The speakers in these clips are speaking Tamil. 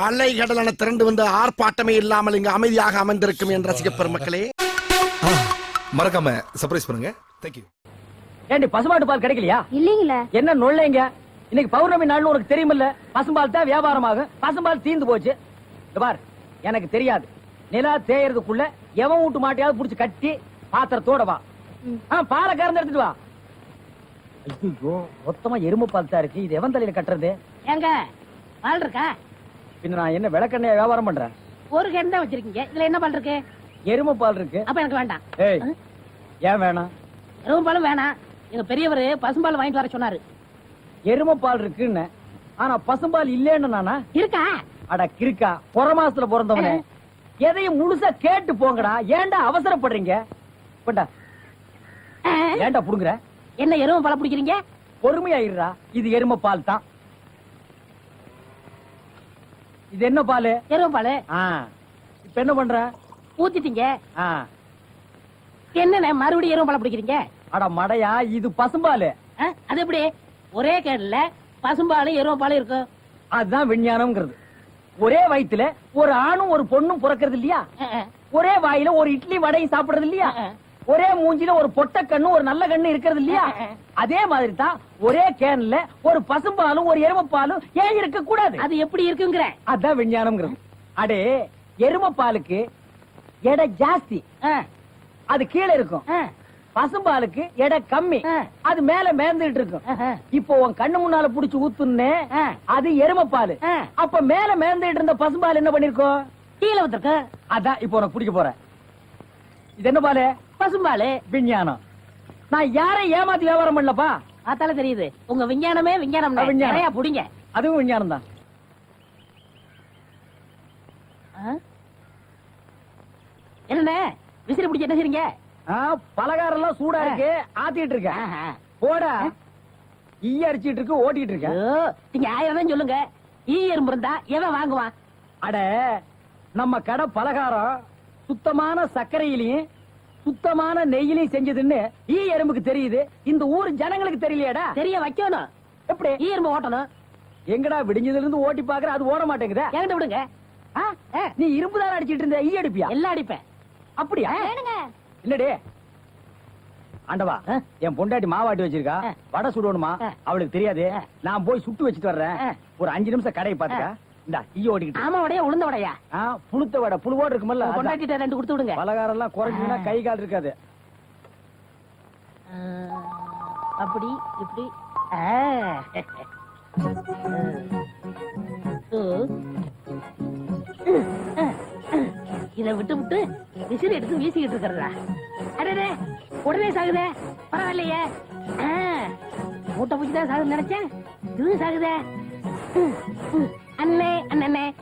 அலை கடலான திரண்டு வந்து ஆர்ப்பாட்டமே இல்லாமல் இங்கு அமைதியாக அமர்ந்திருக்கும் என் ரசிக பெருமக்களே மறக்காம சர்ப்ரைஸ் பண்ணுங்க. தேங்க்யூ ஏண்டி பசுமாட்டு பால் கிடைக்கலையா? இல்லீங்களே. என்ன நொல்லைங்க இன்னைக்கு பௌர்ணமி நாள்னு உனக்கு தெரியுமில்ல. பசும்பால் தான் வியாபாரமாகும். பசும்பால் தீந்து போச்சு. பார் எனக்கு தெரியாது. நிலா தேயறதுக்குள்ள எவன் வீட்டு மாட்டையாவது புடிச்சு கட்டி பாத்திரத்தோட வா. ஆ பாலை கறந்து எடுத்துட்டு வா. ஐயோ மொத்தமா எருமை பால் தான் இருக்கு. இது எவன் தலையில கட்டுறது? ஏங்க பால் இருக்கா? பின்ன நான் என்ன விளக்கெண்ணெய வியாபாரம் பண்றேன்? ஒரு கேன் தான் வச்சிருக்கீங்க. இதுல என்ன பால் இருக்கு? எருமை பால் இருக்கு. அப்ப எனக்கு வேண்டாம். ஏய் ஏன் வேணாம்? எருமை பாலும் வேணாம். எங்க பெரியவர் பசும்பால் வாங்கிட்டு வர சொன்னாரு. எருமை பால் இருக்குன்னு. ஆனா பசும்பால் இல்லேன்னு நானா? இருக்கா? அட கிறுக்கா புற மாசத்துல பிறந்தவனே எதையும் முழுசா கேட்டு போங்கடா. ஏன்டா அவசரப்படுறீங்க? கொண்டா. ஆ, ஏன்டா புடுங்குற? என்ன எருமை பால் பிடிக்கிறீங்க? பொறுமையா இருடா. இது எருமை பால் தான் இது என்ன பால்? எருமை பால். இப்ப என்ன பண்ற? ஊத்திட்டீங்க. ஆ. என்னண்ணே மறுபடியும் எருமை பால் பிடிக்கிறீங்க? அட மடையா இது பசும்பால். அது எப்படி? ஒரே கேன்ல பசும்பாலும் எருமை பாலும் இருக்கும் அதுதான் விஞ்ஞானம்ங்கிறது. ஒரே வயித்துல ஒரு ஆணும் ஒரு பொண்ணும் பிறக்கிறது இல்லையா. ஒரே வாயில ஒரு இட்லி வடையும் சாப்பிடுறது இல்லையா. ஒரே மூஞ்சில ஒரு பொட்ட கண்ணு ஒரு நல்ல கண்ணு இருக்கிறது இல்லையா. அதே மாதிரி தான் ஒரே கேன்ல ஒரு பசும்பாலும் ஒரு எருமைப்பாலும் ஏன் இருக்க கூடாது அது எப்படி இருக்குங்கிற? அதான் விஞ்ஞானம்ங்கிறது. அடே எருமைப்பாலுக்கு எடை ஜாஸ்தி. அது கீழே இருக்கும். பசும்பாலுக்கு எடை கம்மி. அது மேல மேந்துட்டு இருக்கும். இப்போ உன் கண்ணு முன்னால புடிச்சு ஊத்துனே ஆ. அது எருமைப்பாலு. அப்ப மேல மேந்துட்டு இருந்த பசும்பால் என்ன பண்ணிருக்கோம்? கீழே வந்திருக்கு. அதான் இப்போ உனக்கு பிடிக்க போறேன். இது என்ன பாலு? பசும்பாலு. விஞ்ஞானம். நான் யாரையும் ஏமாத்தி வியாபாரம் பண்ணலப்பா. பார்த்தாலே தெரியுது. உங்க விஞ்ஞானமே விஞ்ஞானம். நிறைய புடிங்க. அதுவும் விஞ்ஞானம் தான். என்னண்ணே? விசிறி பிடிச்சி என்ன செய்றீங்க? பலகாரம் எல்லாம் சூடா இருக்கு. ஆத்திட்டு இருக்கேன். போடா. ஈ அடிச்சிட்டு இருக்கு ஓட்டிட்டு இருக்கேன். நீங்க ஆயிரம் தான் சொல்லுங்க. ஈ எறும்பு இருந்தா எவன் வாங்குவான்? அட நம்ம கடை பலகாரம். சுத்தமான சர்க்கரையிலையும் சுத்தமான நெய்யிலையும் செஞ்சதுன்னு ஈ எறும்புக்கு தெரியுது. இந்த ஊர் ஜனங்களுக்கு தெரியலையாடா? தெரிய வைக்கணும் எப்படி? ஈ எறும்பு ஓட்டணும். எங்கடா விடிஞ்சதுல இருந்து ஓட்டி பாக்குற அது ஓட மாட்டேங்குதா? என்கிட்ட விடுங்க? நீ இரும்பு தான் அடிச்சிட்டு இருந்த ஈ அடிப்பியா எல்லாம் அடிப்பேன். அப்படியா? இல்லடே. ஆண்டவா? என் பொண்டாட்டி மாவாட்டி வச்சிருக்கா. வடை சுடணுமா. அவளுக்கு தெரியாது. நான் போய் சுட்டு வச்சிட்டு வர்றேன். ஒரு அஞ்சு நிமிஷம் கடையை பாத்துக்க இந்த ஈ ஓடிக்கிட்டு ஆமா உடைய உளுந்த உடையா? ஆ, புழுத்த வடை புழுவோடு இருக்குமல்ல. கொண்டாட்டிட்ட ரெண்டு கொடுத்து விடுங்க. பலகாரம் எல்லாம் குறைஞ்சுன்னா கை கால் இருக்காது. அப்படி இப்படி. இத விட்டு விட்டு விசிறி எடுத்து வீசிக்கிட்டு இருக்கிறதா? அடடே உடனே சாகுதே பரவாயில்லையே. மூட்டை பூச்சி தான் சாகுது நினைச்சேன். இது சாகுதே.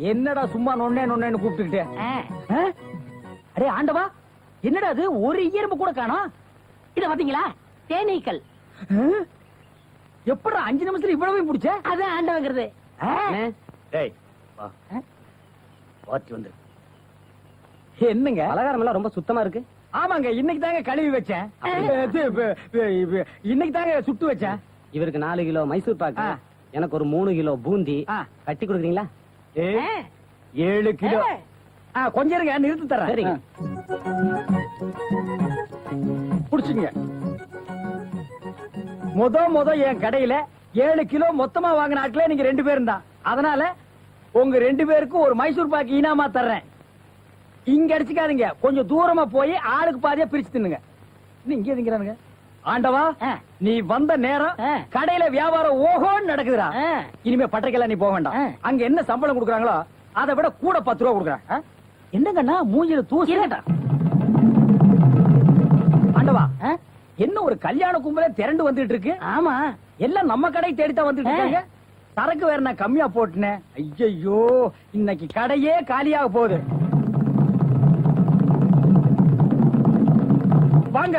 என்னடா சும்மா நொண்ணே நொண்ணேன்னு கூப்பிட்டுக்கிட்டு? அடே ஆண்டவா என்னடா அது? ஒரு இயற்பு கூட காணோம். இத பாத்தீங்களா? தேனீக்கள். எப்படா அஞ்சு நிமிஷத்துல இவ்வளவு பிடிச்ச? அதான் ஆண்டவங்கிறது. டேய் வா. வாத்தி வந்து. என்னங்க? பலகாரம் எல்லாம் ரொம்ப சுத்தமா இருக்கு. ஆமாங்க இன்னைக்கு தாங்க கழுவி வச்சேன். இன்னைக்கு தாங்க சுட்டு வச்சேன். இவருக்கு நாலு கிலோ மைசூர் பாக்கு. எனக்கு ஒரு மூணு கிலோ பூந்தி. ஆ. கட்டி கொடுக்குறீங்களா. ஏழு கிலோ. கொஞ்சம் இருங்க நிறுத்தி தரேன். சரிங்க. புடிச்சுங்க முத முத என் கடையில ஏழு கிலோ மொத்தமா வாங்கின ஆட்களே நீங்க ரெண்டு பேரும் தான். அதனால உங்க ரெண்டு பேருக்கும் ஒரு மைசூர் பாக்கு இனாமா தர்றேன். இங்க அடிச்சுக்காதீங்க. கொஞ்சம் தூரமா போய் ஆளுக்கு பாதியா பிரிச்சு தின்னுங்க. இங்கே திங்கிறானுங்க ஆண்டவா. நீ வந்த நேரம். கடையில வியாபாரம் ஓஹோன்னு நடக்குதுடா. இனிமே பட்டைக்கெல்லாம் நீ போக வேண்டாம். அங்க என்ன சம்பளம் கொடுக்குறாங்களோ அதை விட கூட பத்து ரூபா கொடுக்குறாங்க என்னங்கண்ணா மூஞ்சில தூசி. ஆண்டவா? என்ன ஒரு கல்யாண கும்பலே திரண்டு வந்துட்டு இருக்கு ஆமா எல்லாம் நம்ம கடை தேடித்தான் வந்துட்டு இருக்காங்க சரக்கு வேற நான் கம்மியா போட்டுனேன் ஐயையோ இன்னைக்கு கடையே காலியாக போகுது வாங்க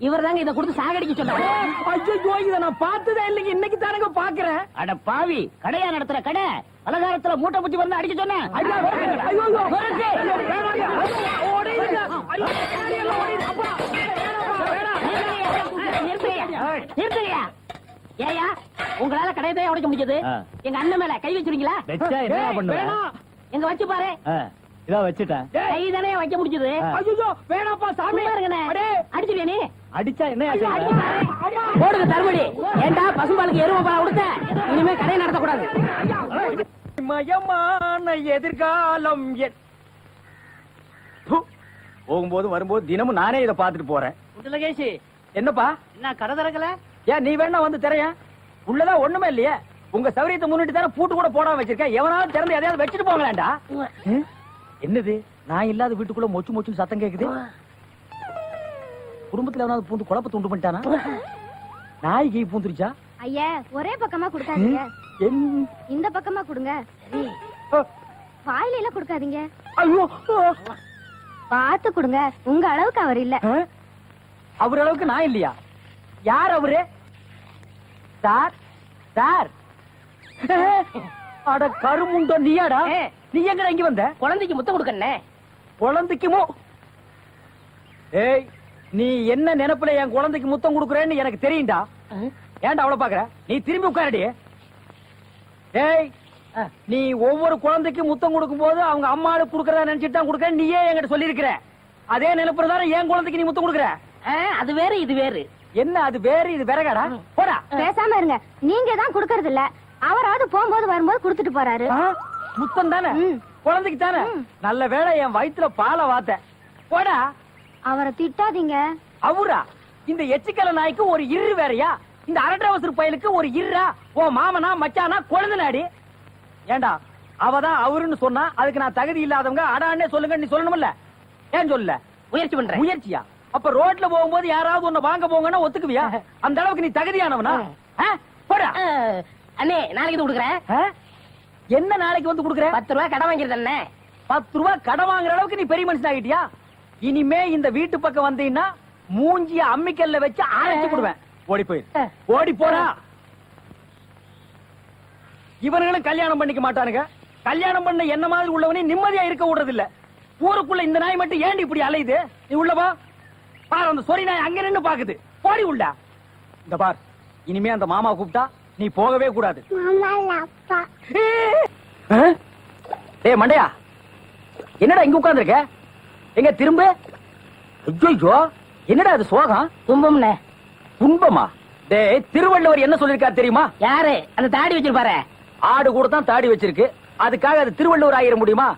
இவர் தாங்க இதை கொடுத்து சாகடிக்க சொன்னாரு ஐயோ இத நான் பார்த்ததே இல்லைங்க இன்னைக்கு தானங்க பாக்குறேன் அட பாவி கடையா நடத்துற கடை பலகாரத்துல மூட்டை பூச்சி வந்து அடிக்க சொன்னேன். ஏய்யா, உங்களால கடையை தான் உடைக்க முடிஞ்சது. எங்க அண்ணன் மேல கை வச்சிருக்கீங்களா. எங்க வச்சு பாரு இதோ வச்சுட்டேன். கை தானே வைக்க முடிஞ்சது. ஐயோ, வேணாம்ப்பா, சாமி. சும்மா இருங்கண்ணே. அடே. அடிச்சிருவியா நீ? அடிச்சா என்ன. போடுங்க தருமடி. ஏண்டா பசும்பாலுக்கு எருவ பாலை கொடுத்த இனிமே கடையை நடத்தக்கூடாது. மயமான எதிர்காலம். போகும்போது வரும்போது தினமும் நானே இதை பார்த்துட்டு போறேன். குண்டலகேஷி என்னப்பா? என்ன கடை திறக்கல? ஏன் நீ வேணா வந்து திரையா உள்ளதான் ஒண்ணுமே இல்லையே. உங்க சௌரியத்தை முன்னிட்டு தானே பூட்டு கூட போடாம வச்சிருக்கேன். எவனாவது திறந்து எதையாவது வச்சுட்டு போங்களேன்டா என்னது? நான் இல்லாத வீட்டுக்குள்ள மொச்சு மொச்சு சத்தம் கேக்குது? குடும்பத்துல எவனாவது பூந்து குழப்பத்தை உண்டு பண்ணிட்டானா? நாய் கீ பூந்துருச்சா? ஐயா ஒரே பக்கமா கொடுக்காதீங்க. என் இந்த பக்கமா கொடுங்க. வாயில எல்லாம் கொடுக்காதீங்க. ஐயோ. பார்த்து கொடுங்க. உங்க அளவுக்கு அவர் இல்ல? அவர் அளவுக்கு நான் இல்லையா? யார் அவரு? சார்? சார்? அட கருமுண்டோ நீயாடா. நீ எங்கடா இங்க வந்த? குழந்தைக்கு முத்தம் கொடுக்கண்ணே குழந்தைக்குமோ ஏய் நீ என்ன நினைப்புல என் குழந்தைக்கு முத்தம் கொடுக்குறேன்னு எனக்கு தெரியும்டா. ஏன்டா அவ்வளவு பாக்குற? நீ திரும்பி உட்காரடி. ஏய் நீ ஒவ்வொரு குழந்தைக்கு முத்தம் கொடுக்கும் போது அவங்க அம்மாடு குடுக்கறதா நினைச்சிட்டு தான் கொடுக்க நீயே என்கிட்ட சொல்லியிருக்கிற. அதே நினைப்புல தானே என் குழந்தைக்கு நீ முத்தம் கொடுக்குற? அது வேற இது வேறு. என்ன அது வேறு இது விறகாடா? போடா. பேசாம இருங்க. நீங்க தான் கொடுக்கறது இல்ல அவராவது போகும்போது வரும்போது கொடுத்துட்டு போறாரு? முத்தம் தானே. குழந்தைக்கு தானே? நல்ல வேளை என் வயித்துல பாலை வாத்த. போடா. அவரை திட்டாதீங்க. அவுரா இந்த எச்சிக்கல நாய்க்கு ஒரு இரு வேறயா? இந்த அரட்டவசர் பயலுக்கு ஒரு இருரா ஓ மாமனா மச்சானா குழந்தை ஏண்டா அவதான் அவருன்னு சொன்னா அதுக்கு நான் தகுதி இல்லாதவங்க அடான்னே சொல்லுங்க நீ சொல்லணும்ல ஏன் சொல்லல முயற்சி பண்றேன். முயற்சியா? அப்ப ரோட்ல போகும்போது யாராவது உன்னை வாங்க போங்கன்னா ஒத்துக்குவியா? அந்த அளவுக்கு நீ தகுதியானவனா? ஆ? போடா. அண்ணே நாளைக்கு கொடுக்குறேன்? என்ன நாளைக்கு வந்து குடுக்குற? பத்து ரூபாய் கடை வாங்கிருது அண்ணே. பத்து ரூபாய் கடன் வாங்குற அளவுக்கு நீ பெரிய மனுஷன் ஆகிட்டியா? இனிமே இந்த வீட்டு பக்கம் வந்தீங்கன்னா மூஞ்சிய அம்மிக்கல்ல வச்சு அரைச்சு விடுவேன். ஓடி போயிரு. ஓடி போடா. இவனுங்களும் கல்யாணம் பண்ணிக்க மாட்டானுங்க. கல்யாணம் பண்ண என்ன மாதிரி உள்ளவனே நிம்மதியா இருக்க விடுறது இல்ல ஊருக்குள்ள இந்த நாய் மட்டும் ஏண்டி இப்படி அலையுது? நீ உள்ளவா பாரு அந்த சொறி நாய் அங்க நின்னு பாக்குது. போடி உள்ள. இந்த பார். இனிமே அந்த மாமா கூப்பிட்டா நீ போகவே கூடாது? டேய் மண்டையா. என்னடா இங்க உட்கார்ந்திருக்க? எங்க திரும்ப? ஐயோ என்னடா அது சோகம்? துன்பம்ண்ணே துன்பமா? டேய் திருவள்ளுவர் என்ன சொல்லிருக்காரு தெரியுமா? யாரு? அந்த தாடி வச்சிருப்பாரு. ஆடு கூட தான் தாடி வச்சிருக்கு. அதுக்காக அது திருவள்ளுவர் ஆயிர முடியுமா?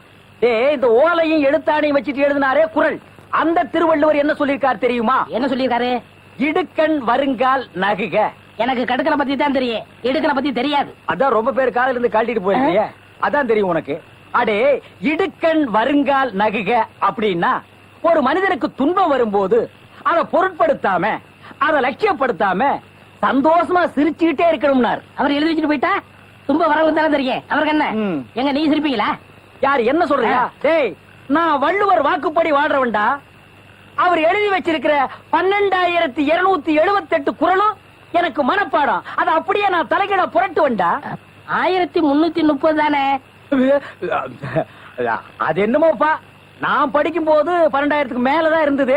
டேய் இந்த ஓலையும் எழுத்தாணையும் வச்சுட்டு எழுதினாரே குரல். அந்த திருவள்ளுவர் என்ன சொல்லிருக்காரு தெரியுமா? என்ன சொல்லியிருக்காரு இடுக்கண் வருங்கால் நகுக. எனக்கு கடுக்கனை பத்தி தான் தெரியும். இடுக்கனை பத்தி தெரியாது. அதான் ரொம்ப பேர் காதுல இருந்து கழட்டிட்டு போயிருக்கீங்க. அதான் தெரியும் உனக்கு. அடே இடுக்கண் வருங்கால் நகுக அப்படின்னா ஒரு மனிதனுக்கு துன்பம் வரும்போது அதை பொருட்படுத்தாம அதை லட்சியப்படுத்தாம சந்தோஷமா சிரிச்சுக்கிட்டே இருக்கணும்னார். அவர் எழுதி வச்சுட்டு போயிட்டா? துன்ப வரவு தானே தெரியும். அவருக்கு என்ன. எங்க நீ சிரிப்பீங்களா? யார் என்ன சொல்றியா டேய் நான் வள்ளுவர் வாக்குப்படி வாழ்றவன்டா அவர் எழுதி வச்சிருக்கிற பன்னெண்டாயிரத்தி இருநூத்தி எழுபத்தி எட்டு குரலும் எனக்கு மனப்பாடம். அதை அப்படியே நான் தலைகீழ புரட்டுவன்டா ஆயிரத்தி முன்னூத்தி முப்பது தானே? அது என்னமோப்பா? நான் படிக்கும் போது பன்னெண்டாயிரத்துக்கு மேலதான் இருந்தது.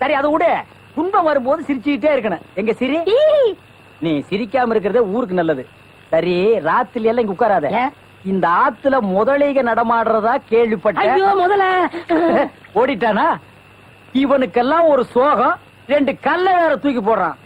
சரி அதை விட. துன்பம் வரும்போது சிரிச்சுக்கிட்டே இருக்கணும். எங்க சிரி? நீ சிரிக்காம இருக்கிறதே ஊருக்கு நல்லது. சரி ராத்திரி எல்லாம் இங்க உட்காராத? இந்த ஆத்துல முதலீக நடமாடுறதா கேள்விப்பட்டேன் ஐயோ முதல்ல ஓடிட்டானா? இவனுக்கெல்லாம் ஒரு சோகம் ரெண்டு கல்ல வேற தூக்கி போடுறான்.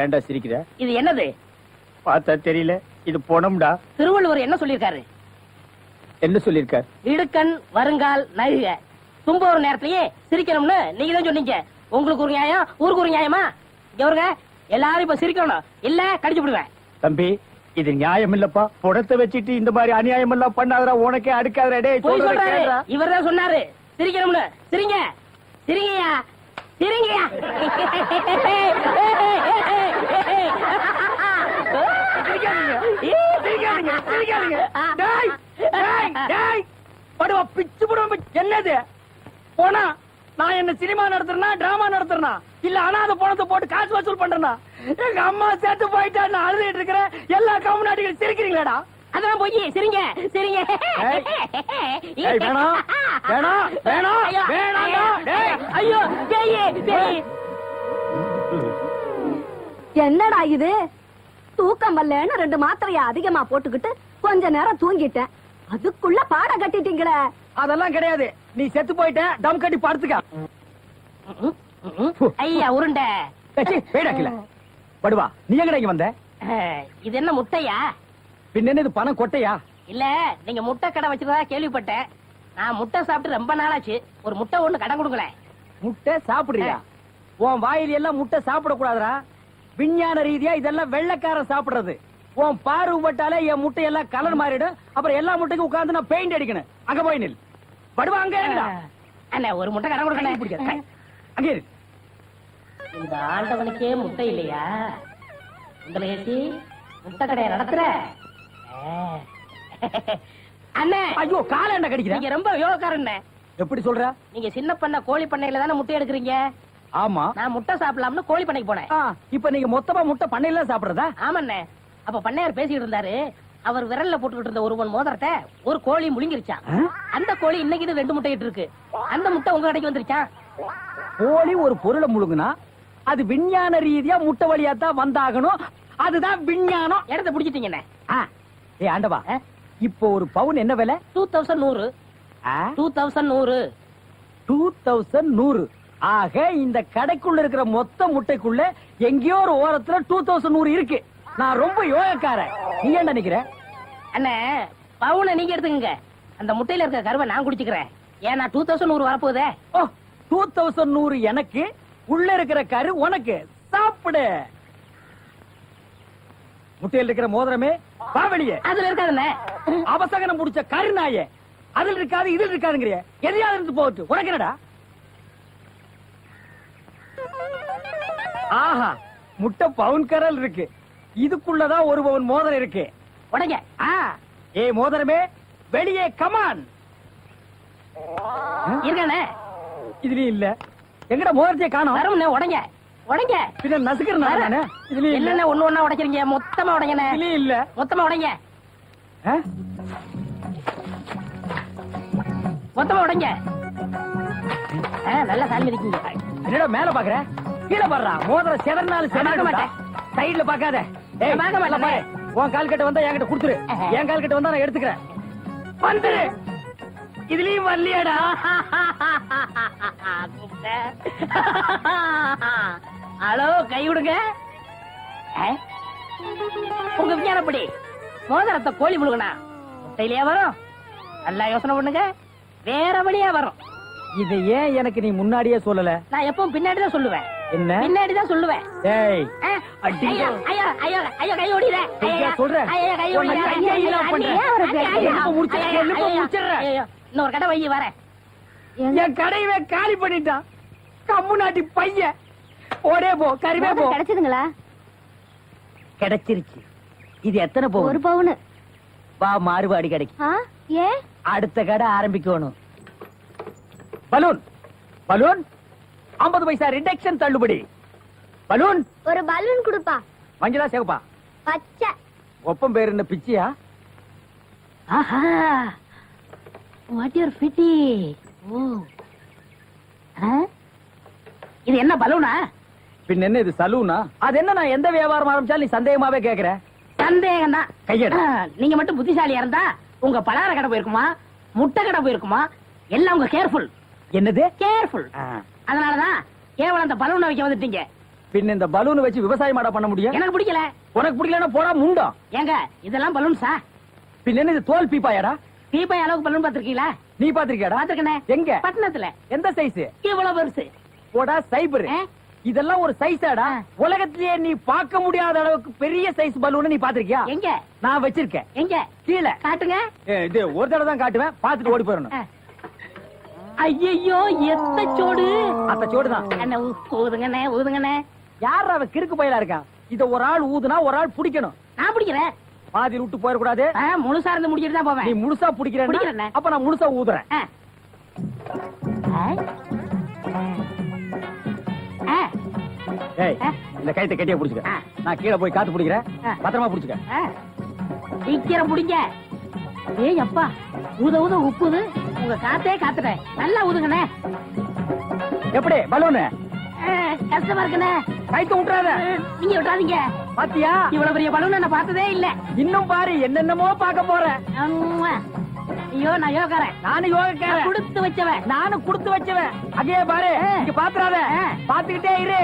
ஏன்டா சிரிக்கிற? இது என்னது? பார்த்தா தெரியல. இது பொணம்டா. திருவள்ளுவர் என்ன சொல்லியிருக்காரு? என்ன சொல்லிருக்க இடுக்கண் வருங்கால் நகுக தும்ப ஒரு நேரத்திலேயே சிரிக்கணும்னு நீங்க தான் சொன்னீங்க. உங்களுக்கு ஒரு நியாயம் ஊருக்கு ஒரு நியாயமா? இங்க வருங்க எல்லாரும் இப்ப சிரிக்கணும். இல்ல கடிச்சு விடுவேன். தம்பி இது நியாயம் இல்லப்பா. புடத்தை வச்சுட்டு இந்த மாதிரி அநியாயம் எல்லாம் பண்ணாதடா உனக்கே அடுக்காதடா. இவர் தான் சொன்னாரு. சிரிக்கணும்னு. சிரிங்க. சிரிங்கயா சிரிங்கயா பிச்சு புடுவா, பிச்சு. என்னது? போனா நான் என்ன சினிமா நடத்துறனா டிராமா நடத்துறனா? இல்ல அனாதை பணத்தை போட்டு காசு வசூல் பண்றேனா? எங்க அம்மா சேர்த்து போயிட்டா நான் அழுதுட்டு இருக்கிறேன். எல்லா கம்முனாட்டிகள் சிரிக்கிறீங்களாடா? அதான் போய் சிரிங்க. சிரிங்க. வேணாம், வேணாம், வேணாம், ஐயோ, டேய். பேயே என்னடா இது? தூக்கம் வரலன்னு ரெண்டு மாத்திரைய அதிகமா போட்டுக்கிட்டு கொஞ்ச நேரம் தூங்கிட்டேன். அதுக்குள்ள பாட கட்டிட்டீங்களே. அதெல்லாம் கிடையாது. நீ செத்து போயிட்ட தம் கட்டி படுத்துக்க. ஐயா உருண்டை. வேடாக்கல படுவா நீ எங்கடா இங்க வந்த? இது என்ன முட்டையா? பின்ன என்ன இது பணம் கொட்டையா? இல்ல நீங்க முட்டை கடை வச்சிருந்தா கேள்விப்பட்டேன். நான் முட்டை சாப்பிட்டு ரொம்ப நாளாச்சு. ஒரு முட்டை ஒண்ணு கடன் கொடுங்களேன் முட்டை சாப்பிடுறியா? உன் வாயில எல்லாம் முட்டை சாப்பிட கூடாதுடா விஞ்ஞான ரீதியா இதெல்லாம் வெள்ளைக்காரன் சாப்பிடுறது. உன் பார்வை பட்டாலே என் முட்டை எல்லாம் கலர் மாறிடும். அப்புறம் எல்லா முட்டைக்கும் உட்கார்ந்து நான் பெயிண்ட் அடிக்கணும். அங்க போய் நில். படுவா அங்க. அண்ணா ஒரு முட்டை கடன் பிடிக்காத, கொடுக்கணும் கை. அங்க இரு. இந்த ஆண்டவனுக்கே முட்டை இல்லையா? உங்களை ஏசி முட்டை கடையை நடத்துற. அண்ணே. ஐயோ கால என்ன கடிக்கிற? நீங்க ரொம்ப யோகக்காரண்ணே எப்படி சொல்ற? நீங்க சின்ன பண்ண கோழி பண்ணையில தானே முட்டை எடுக்கிறீங்க? ஆமா. நான் முட்டை சாப்பிடலாம்னு கோழி பண்ணைக்கு போனேன். இப்ப நீங்க மொத்தமா முட்டை பண்ணையில சாப்பிடுறதா? ஆமாண்ணே. அப்ப பண்ணையார் பேசிட்டு இருந்தாரு. அவர் விரல்ல போட்டுக்கிட்டு இருந்த ஒருவன் மோதிரத்தை ஒரு கோழி முழுங்கிருச்சான் ஆ? அந்த கோழி இன்னைக்கு ரெண்டு முட்டை இருக்கு. அந்த முட்டை உங்க கடைக்கு வந்துருச்சான் கோழி ஒரு பொருளை முழுங்குனா அது விஞ்ஞான ரீதியா முட்டை வழியா தான் வந்தாகணும். அதுதான் விஞ்ஞானம். இடத்த பிடிச்சிட்டீங்கண்ணே. ஏய் ஆண்டவா. இப்போ ஒரு பவுன் என்ன விலை? டூ தௌசண்ட் நூறு. டூ தௌசண்ட் நூறு. டூ தௌசண்ட் நூறு. ஆக இந்த கடைக்குள்ள இருக்கிற மொத்த முட்டைக்குள்ள எங்கேயோ ஒரு ஓரத்துல டூ தௌசண்ட் நூறு இருக்கு. நான் ரொம்ப யோகக்காரன். நீ என்ன நினைக்கிற? அண்ணே பவுனை நீங்க எடுத்துக்கங்க. அந்த முட்டையில இருக்க கருவை நான் குடிச்சுக்கிறேன். ஏன்னா டூ தௌசண்ட் நூறு வரப்போகுதே. ஓ டூ தௌசண்ட் நூறு எனக்கு உள்ள இருக்கிற கரு உனக்கு. சாப்பிடு. முட்டையில் இருக்கிற மோதிரமே வா வெளியே அதுல இருக்காதுண்ணே. அவசகனம் முடிச்ச கருநாயே. அதில் இருக்காது இதில் இருக்காதுங்கிறிய. எதையாவது இருந்து போட்டு உனக்கு என்னடா? ஆஹா முட்டை பவுன் கரல் இருக்கு. இதுக்குள்ளதான் ஒரு பவுன் மோதிரம் இருக்கு. உடைங்க ஏ மோதிரமே வெளியே கமான் இருக்கானே இதுலயும் இல்ல. எங்கடா மோதிரத்தையே காணோம்? வரும்ண்ணே உடைங்க. உடைங்க. பின்ன நசுக்கிறேன் இதுலயும் இல்ல. ஒண்ணு ஒண்ணா உடைக்கிறீங்க? மொத்தமா உடைங்கண்ணே. இல்ல. மொத்தமா உடைங்க? மொத்தமா உடைங்க. நல்லா சாமி இருக்கீங்க. என்னடா மேல பாக்குற? கீழே பாடுறா. மோதிரம் செதறினாலும் செதற மாட்டேன். சைடுல பாக்காத. உன் கால் கட்ட வந்தா என்கிட்ட கொடுத்துரு. என் கால் கட்ட வந்தா நான் எடுத்துக்கிறேன். வந்துரு. இதுலயும் வரலையாடா? ஹலோ கை விடுங்க? உங்க விஞ்ஞானப்படி. மோதிரத்தை கோழி முழுகனா முட்டையிலேயே வரும். நல்லா யோசனை பண்ணுங்க. வேற வழியா வரும். இதை ஏன் எனக்கு நீ முன்னாடியே சொல்லல? நான் எப்பவும் பின்னாடி தான் சொல்லுவேன். என்ன? பின்னாடி தான் சொல்லுவேன்? அடிங்க. ஐயோ, ஐயோ, ஐயோ, ஐயோ, கை ஓடிற. ஐயா. ஐயா, கை ஓடிற. ஐயா, எலும்பு எலும்பு முறிச்சிடுறேன். ஐயா, இன்னொரு கடை வை வரேன் என் கடையவே காலி பண்ணிட்டான். கம்மு நாட்டி பையன். ஓடே போ கருவே போ. கிடைச்சதுங்களா? கிடைச்சிருச்சு. இது எத்தனை ஒரு போகும் பவுனு. வா மாறுபாடு கிடைக்கும். ஏன் அடுத்த கடை ஆரம்பிக்கணும். பலூன். பலூன். 50 பைசா ரிடக்ஷன் தள்ளுபடி. பலூன். ஒரு பலூன் கொடுப்பா. மஞ்சளா சேவப்பா? பச்சை. ஒப்பம் பேர் என்ன பிச்சியா? ஆஹா. What your fifty oh? இது என்ன பலூனா? பின் என்ன இது சலூனா? அது என்ன நான் எந்த வியாபாரம் ஆரம்பிச்சாலும் நீ சந்தேகமாவே கேக்குற? சந்தேகம் தான். நீங்க மட்டும் புத்திசாலியா இருந்தா உங்க பலகார கடை போயிருக்குமா? முட்டை கடை போயிருக்குமா? எல்லாம் உங்க கேர்ஃபுல் என்னது? கேர்ஃபுல். அதனாலதான் கேவலம் அந்த பலூனை வைக்க வந்துட்டீங்க. பின் இந்த பலூனை வச்சு விவசாயம் மாட பண்ண முடியும்? எனக்கு பிடிக்கல. உனக்கு பிடிக்கலன்னா போடா முண்டோ. ஏங்க இதெல்லாம் பலூன்ஸா பின் என்ன இது தோல் பீப்பாயாடா? தீபாய் அளவுக்கு பலூன் பாத்திருக்கீங்களா நீ பாத்திருக்கியாடா பாத்திருக்கனே எங்க? பட்டணத்துல. எந்த சைஸ் இவ்வளவு பெருசு. போடா சைபர்? இதெல்லாம் ஒரு சைஸாடா உலகத்திலேயே நீ பார்க்க முடியாத அளவுக்கு பெரிய சைஸ் பலூன் நீ பாத்திருக்கியா எங்க? நான் வச்சிருக்கேன். எங்க? கீழே. காட்டுங்க. இது ஒரு தடவை தான் காட்டுவேன். பாத்துட்டு ஓடி போயிடணும். ஐயோ எத்த சோடு. அத்த சோடுதான் அண்ணே ஊ- ஊதுங்கண்ணே ஊதுங்கண்ணே. யார் அவ கிறுக்கு பயிலா இருக்கான் இத ஒரு ஆள் ஊதுனா ஒரு ஆள் பிடிக்கணும். நான் பிடிக்கிறேன். பாதி விட்டு போயிடக்கூடாது. ஆ, முழுசா இருந்து முடிச்சிட்டு தான் நீ போவேன் முழுசா பிடிக்கிறேனே. அப்ப நான் முழுசா ஊதுறேன். ஏய். இந்த கைத்தை கட்டியா புடிச்சுக்க. நான் கீழே போய் காத்து பிடிக்கிறேன். பத்திரமா புடிச்சுக்க. சீக்கிரம் பிடிங்க. ஏய் அப்பா ஊத ஊத உப்புது. உங்க காத்தே காத்துட்டேன். நல்லா ஊதுங்கண்ணே. எப்படி பலூனு? கஷ்டமா இருக்குண்ணே. கைத்து விட்டுறாத நீங்க விட்டாதீங்க பாத்தியா? இவ்வளவு பெரிய பலூன் நான் பார்த்ததே இல்ல. இன்னும் பாரு என்னென்னமோ பார்க்க போறேன். ஐயோ நான் யோகாரன். நானும் யோகக்காரன் கொடுத்து வச்சவன். நானும் கொடுத்து வச்சவன். அங்கே பாரு. இங்க பாத்துறாத. பாத்துக்கிட்டே இரு.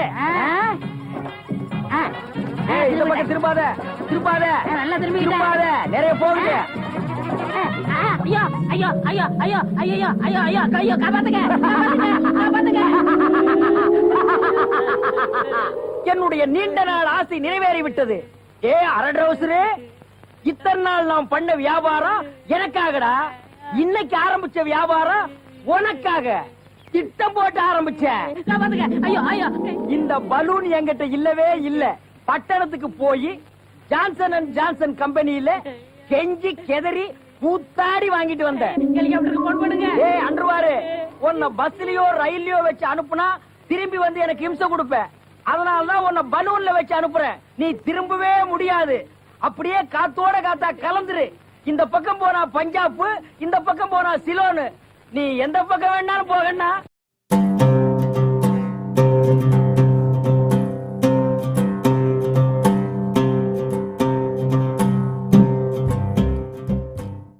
இந்த. பக்கம் திரும்பாத. திரும்பாத. நல்லா திரும்பிக்கிட்டேன். திரும்பாத. நிறைய போகுது. ஐயோ ஐயோ ஐயோ ஐயோ ஐயோ ஐயோ ஐயோ ஐயோ காப்பாத்துங்க. என்னுடைய நீண்ட நாள் ஆசை நிறைவேறி விட்டது ஏ அரட்ரவுசரு இத்தனை நாள் நாம் பண்ண வியாபாரம் எனக்காகடா. இன்னைக்கு ஆரம்பிச்ச வியாபாரம் உனக்காக. திட்டம் போட்டு ஆரம்பிச்சேன். இந்த பலூன் என்கிட்ட இல்லவே இல்ல. பட்டணத்துக்கு போய் ஜான்சன் அண்ட் ஜான்சன் கம்பெனியில கெஞ்சி கெதறி கூத்தாடி வாங்கிட்டு வந்தேன். ஏய் அன்றுவாரு உன்னை பஸ்லயோ ரயில்லயோ வச்சு அனுப்புனா திரும்பி வந்து எனக்கு இம்சை கொடுப்ப. அதனாலதான் உன்னை பலூன்ல வச்சு அனுப்புறேன். நீ திரும்பவே முடியாது. அப்படியே காத்தோட காத்தா கலந்துரு. இந்த பக்கம் போனா பஞ்சாப் இந்த பக்கம் போனா சிலோனு. நீ எந்த பக்கம் வேணாலும் போகன்னா